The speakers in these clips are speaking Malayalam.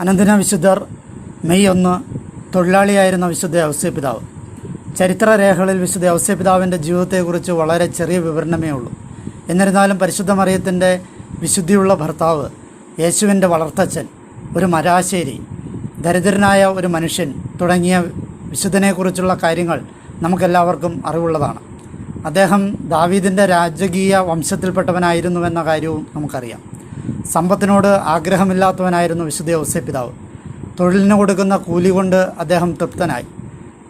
അനന്തന വിശുദ്ധർ മെയ് ഒന്ന് തൊഴിലാളിയായിരുന്ന വിശുദ്ധ ഔസ്യപിതാവ് ചരിത്രരേഖകളിൽ വിശുദ്ധ ഔസ്യപിതാവിന്റെ ജീവിതത്തെക്കുറിച്ച് വളരെ ചെറിയ വിവരണമേ ഉള്ളൂ. എന്നിരുന്നാലും പരിശുദ്ധ മറിയത്തിന്റെ വിശുദ്ധിയുള്ള ഭർത്താവ് യേശുവിന്റെ വളർത്തച്ഛൻ ഒരു മരാശേരി ദരിദ്രനായ ഒരു മനുഷ്യൻ തുടങ്ങിയ വിശുദ്ധനെക്കുറിച്ചുള്ള കാര്യങ്ങൾ നമുക്കെല്ലാവർക്കും അറിവുള്ളതാണ്. അദ്ദേഹം ദാവീദിന്റെ രാജകീയ വംശത്തിൽപ്പെട്ടവനായിരുന്നുവെന്ന കാര്യവും നമുക്കറിയാം. സമ്പത്തിനോട് ആഗ്രഹമില്ലാത്തവനായിരുന്നു വിശുദ്ധ ഔസേ പിതാവ്. തൊഴിലിന് കൊടുക്കുന്ന കൂലി കൊണ്ട് അദ്ദേഹം തൃപ്തനായി.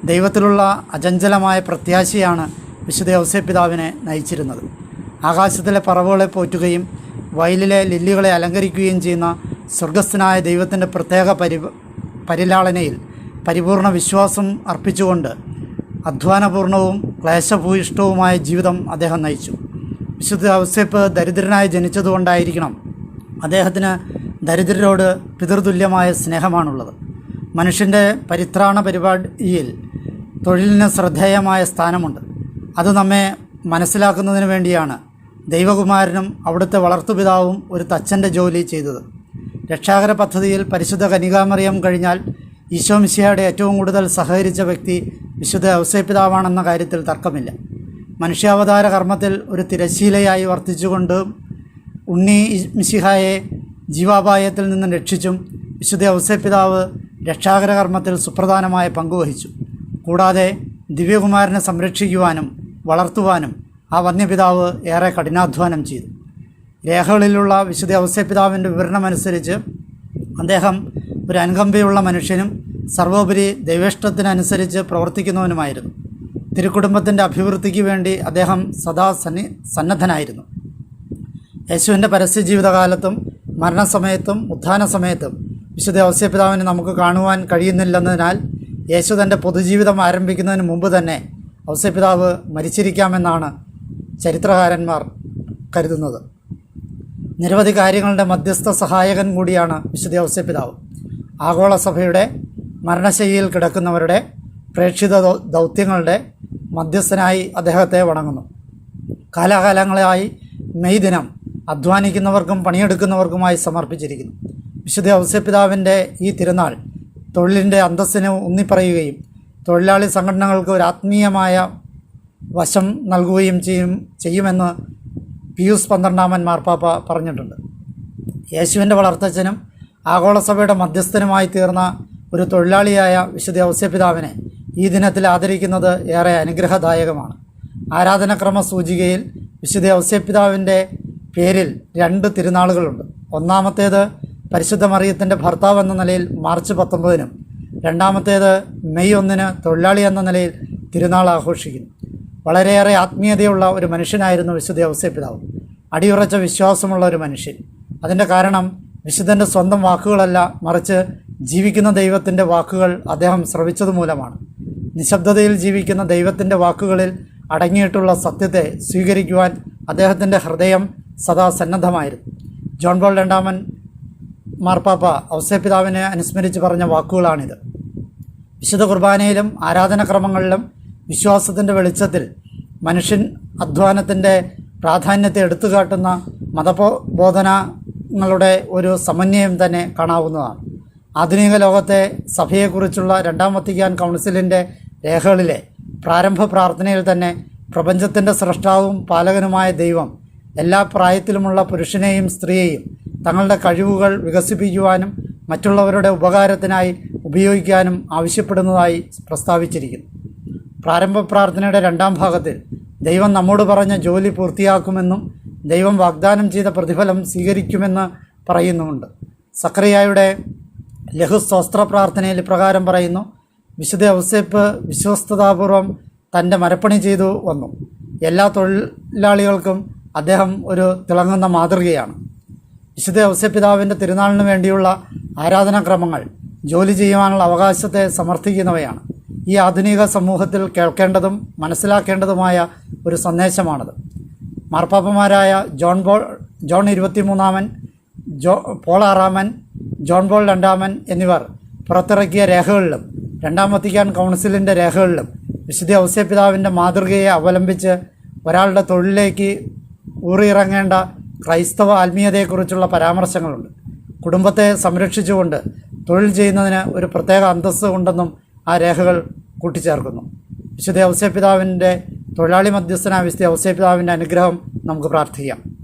ദൈവത്തിലുള്ള അചഞ്ചലമായ പ്രത്യാശയാണ് വിശുദ്ധ ഔസേ പിതാവിനെ നയിച്ചിരുന്നത്. ആകാശത്തിലെ പറവുകളെ പോറ്റുകയും വയലിലെ ലില്ലികളെ അലങ്കരിക്കുകയും ചെയ്യുന്ന സ്വർഗസ്ഥനായ ദൈവത്തിന്റെ പ്രത്യേക പരി പരിലാളനയിൽ പരിപൂർണ വിശ്വാസം അർപ്പിച്ചുകൊണ്ട് അധ്വാനപൂർണവും ക്ലേശഭൂയിഷ്ടവുമായ ജീവിതം അദ്ദേഹം നയിച്ചു. വിശുദ്ധ ഔസേപ്പ് ദരിദ്രനായി ജനിച്ചതുകൊണ്ടായിരിക്കണം അദ്ദേഹത്തിന് ദരിദ്രരോട് പിതൃതുല്യമായ സ്നേഹമാണുള്ളത്. മനുഷ്യന്റെ പരിത്രാണ പരിപാടിയിൽ തൊഴിലിന് ശ്രദ്ധേയമായ സ്ഥാനമുണ്ട്. അത് നമ്മെ മനസ്സിലാക്കുന്നതിന് വേണ്ടിയാണ് ദൈവകുമാരനും അവിടുത്തെ വളർത്തുപിതാവും ഒരു തച്ചന്റെ ജോലി ചെയ്തത്. രക്ഷാകര പദ്ധതിയിൽ പരിശുദ്ധ കനികാമറിയം കഴിഞ്ഞാൽ ഈശോ മിശിഹയുടെ ഏറ്റവും കൂടുതൽ സഹകരിച്ച വ്യക്തി വിശുദ്ധ ഔസേപിതാവാണെന്ന കാര്യത്തിൽ തർക്കമില്ല. മനുഷ്യാവതാര കർമ്മത്തിൽ ഒരു തിരശീലയായി വർത്തിച്ചുകൊണ്ട് ഉണ്ണി മിശിഹായെ ജീവാപായത്തിൽ നിന്ന് രക്ഷിച്ചും വിശുദ്ധ ഔസപിതാവ് രക്ഷാകര കർമ്മത്തിൽ സുപ്രധാനമായ പങ്കുവഹിച്ചു കൂടാതെ ദിവ്യകുമാരനെ സംരക്ഷിക്കുവാനും വളർത്തുവാനും ആ വന്യപിതാവ് ഏറെ കഠിനാധ്വാനം ചെയ്തു. രേഖകളിലുള്ള വിശുദ്ധ ഔസപിതാവിന്റെ വിവരണമനുസരിച്ച് അദ്ദേഹം ഒരു അനുകമ്പയുള്ള മനുഷ്യനും സർവോപരി ദൈവേഷ്ടത്തിനനുസരിച്ച് പ്രവർത്തിക്കുന്നവനുമായിരുന്നു. തിരുക്കുടുംബത്തിന്റെ അഭിവൃദ്ധിക്ക് വേണ്ടി അദ്ദേഹം സദാ സന്നി സന്നദ്ധനായിരുന്നു. യേശുവിന്റെ പരസ്യ ജീവിതകാലത്തും മരണസമയത്തും ഉത്ഥാന സമയത്തും വിശുദ്ധ ഔസ്യപിതാവിനെ നമുക്ക് കാണുവാൻ കഴിയുന്നില്ലെന്നതിനാൽ യേശു തന്റെ പൊതുജീവിതം ആരംഭിക്കുന്നതിന് മുമ്പ് തന്നെ ഔസ്യപിതാവ് മരിച്ചിരിക്കാമെന്നാണ് ചരിത്രകാരന്മാർ കരുതുന്നത്. നിരവധി കാര്യങ്ങളുടെ മധ്യസ്ഥ സഹായകൻ കൂടിയാണ് വിശുദ്ധ ഔസ്യപിതാവ്. ആഗോള സഭയുടെ മരണശൈലിയിൽ കിടക്കുന്നവരുടെ പ്രേക്ഷിത ദൗത്യങ്ങളുടെ മധ്യസ്ഥനായി അദ്ദേഹത്തെ വണങ്ങുന്നു. കാലാകാലങ്ങളായി മെയ് ദിനം അധ്വാനിക്കുന്നവർക്കും പണിയെടുക്കുന്നവർക്കുമായി സമർപ്പിച്ചിരിക്കുന്നു. വിശുദ്ധ ഔസ്യപിതാവിന്റെ ഈ തിരുനാൾ തൊഴിലിന്റെ അന്തസ്സിന് ഊന്നിപ്പറയുകയും തൊഴിലാളി സംഘടനകൾക്ക് ഒരു ആത്മീയമായ വശം നൽകുകയും ചെയ്യും ചെയ്യുമെന്ന് പിയൂസ് പന്ത്രണ്ടാമൻ മാർപ്പാപ്പ പറഞ്ഞിട്ടുണ്ട്. യേശുവിന്റെ വളർത്തച്ഛനും ആഗോളസഭയുടെ മധ്യസ്ഥനുമായി തീർന്ന ഒരു തൊഴിലാളിയായ വിശുദ്ധ ഔസ്യപിതാവിനെ ഈ ദിനത്തിൽ ആദരിക്കുന്നത് ഏറെ അനുഗ്രഹദായകമാണ്. ആരാധനക്രമ സൂചികയിൽ വിശുദ്ധ ഔസ്യപിതാവിന്റെ പേരിൽ രണ്ട് തിരുനാളുകളുണ്ട്. ഒന്നാമത്തേത് പരിശുദ്ധ മറിയത്തിന്റെ ഭർത്താവ് എന്ന നിലയിൽ മാർച്ച് പത്തൊമ്പതിനും രണ്ടാമത്തേത് മെയ് ഒന്നിന് തൊഴിലാളി എന്ന നിലയിൽ തിരുനാൾ ആഘോഷിക്കുന്നു. വളരെയേറെ ആത്മീയതയുള്ള ഒരു മനുഷ്യനായിരുന്നു വിശുദ്ധ ഔസേപിതാവ് അടിയുറച്ച വിശ്വാസമുള്ള ഒരു മനുഷ്യൻ. അതിന്റെ കാരണം വിശുദ്ധന്റെ സ്വന്തം വാക്കുകളല്ല മറിച്ച് ജീവിക്കുന്ന ദൈവത്തിന്റെ വാക്കുകൾ അദ്ദേഹം ശ്രവിച്ചത് മൂലമാണ്. നിശബ്ദതയിൽ ജീവിക്കുന്ന ദൈവത്തിന്റെ വാക്കുകളിൽ അടങ്ങിയിട്ടുള്ള സത്യത്തെ സ്വീകരിക്കുവാൻ അദ്ദേഹത്തിന്റെ ഹൃദയം സദാ സന്നദ്ധമായിരുന്നു ജോൺ പോൾ രണ്ടാമൻ മാർപ്പാപ്പ ഔസേപിതാവിനെ അനുസ്മരിച്ച് പറഞ്ഞ വാക്കുകളാണിത്. വിശുദ്ധ കുർബാനയിലും ആരാധനക്രമങ്ങളിലും വിശ്വാസത്തിന്റെ വെളിച്ചത്തിൽ മനുഷ്യൻ അധ്വാനത്തിന്റെ പ്രാധാന്യത്തെ എടുത്തുകാട്ടുന്ന മതബോധനങ്ങളുടെ ഒരു സമന്വയം തന്നെ കാണാവുന്നതാണ്. ആധുനിക ലോകത്തെ സഭയെക്കുറിച്ചുള്ള രണ്ടാം വത്തിക്കാൻ കൗൺസിലിന്റെ രേഖകളിലെ പ്രാരംഭ പ്രാർത്ഥനയിൽ തന്നെ പ്രപഞ്ചത്തിന്റെ സൃഷ്ടാവും പാലകനുമായ ദൈവം എല്ലാ പ്രായത്തിലുമുള്ള പുരുഷനെയും സ്ത്രീയെയും തങ്ങളുടെ കഴിവുകൾ വികസിപ്പിക്കുവാനും മറ്റുള്ളവരുടെ ഉപകാരത്തിനായി ഉപയോഗിക്കാനും ആവശ്യപ്പെടുന്നതായി പ്രസ്താവിച്ചിരിക്കുന്നു. പ്രാരംഭ പ്രാർത്ഥനയുടെ രണ്ടാം ഭാഗത്തിൽ ദൈവം നമ്മോട് പറഞ്ഞ ജോലി പൂർത്തിയാക്കുമെന്നും ദൈവം വാഗ്ദാനം ചെയ്ത പ്രതിഫലം സ്വീകരിക്കുമെന്ന് പറയുന്നുമുണ്ട്. സക്രിയായുടെ ലഘുസ്തോസ്ത്ര പ്രാർത്ഥനയിൽ പ്രകാരം പറയുന്നു വിശുദ്ധ ഔസേപ്പ് വിശ്വസ്തതാപൂർവം തന്റെ മരപ്പണി ചെയ്തു വന്നു. എല്ലാ തൊഴിലാളികൾക്കും അദ്ദേഹം ഒരു തിളങ്ങുന്ന മാതൃകയാണ്. വിശുദ്ധ ഔസ്യപിതാവിന്റെ തിരുനാളിന് വേണ്ടിയുള്ള ആരാധനാക്രമങ്ങൾ ജോലി ചെയ്യുവാനുള്ള അവകാശത്തെ സമർത്ഥിക്കുന്നവയാണ്. ഈ ആധുനിക സമൂഹത്തിൽ കേൾക്കേണ്ടതും മനസ്സിലാക്കേണ്ടതുമായ ഒരു സന്ദേശമാണത്. മാർപ്പാപ്പമാരായ ജോൺ ബോൾ ജോൺ ഇരുപത്തിമൂന്നാമൻ ജോ പോൾ ആറാമൻ ജോൺ ബോൾ രണ്ടാമൻ എന്നിവർ പുറത്തിറക്കിയ രേഖകളിലും രണ്ടാം വത്തിക്കാൻ കൗൺസിലിന്റെ രേഖകളിലും വിശുദ്ധ ഔസ്യപിതാവിന്റെ മാതൃകയെ അവലംബിച്ച് ഒരാളുടെ തൊഴിലിലേക്ക് ഊറിയിറങ്ങേണ്ട ക്രൈസ്തവ ആത്മീയതയെക്കുറിച്ചുള്ള പരാമർശങ്ങളുണ്ട്. കുടുംബത്തെ സംരക്ഷിച്ചുകൊണ്ട് തൊഴിൽ ചെയ്യുന്നതിന് ഒരു പ്രത്യേക അന്തസ്സ് ഉണ്ടെന്നും ആ രേഖകൾ കൂട്ടിച്ചേർക്കുന്നു. വിശുദ്ധ ഔസ്യപിതാവിന്റെ തൊഴിലാളി മധ്യസ്ഥനായ വിശുദ്ധ ഔസ്യപിതാവിന്റെ അനുഗ്രഹം നമുക്ക് പ്രാർത്ഥിക്കാം.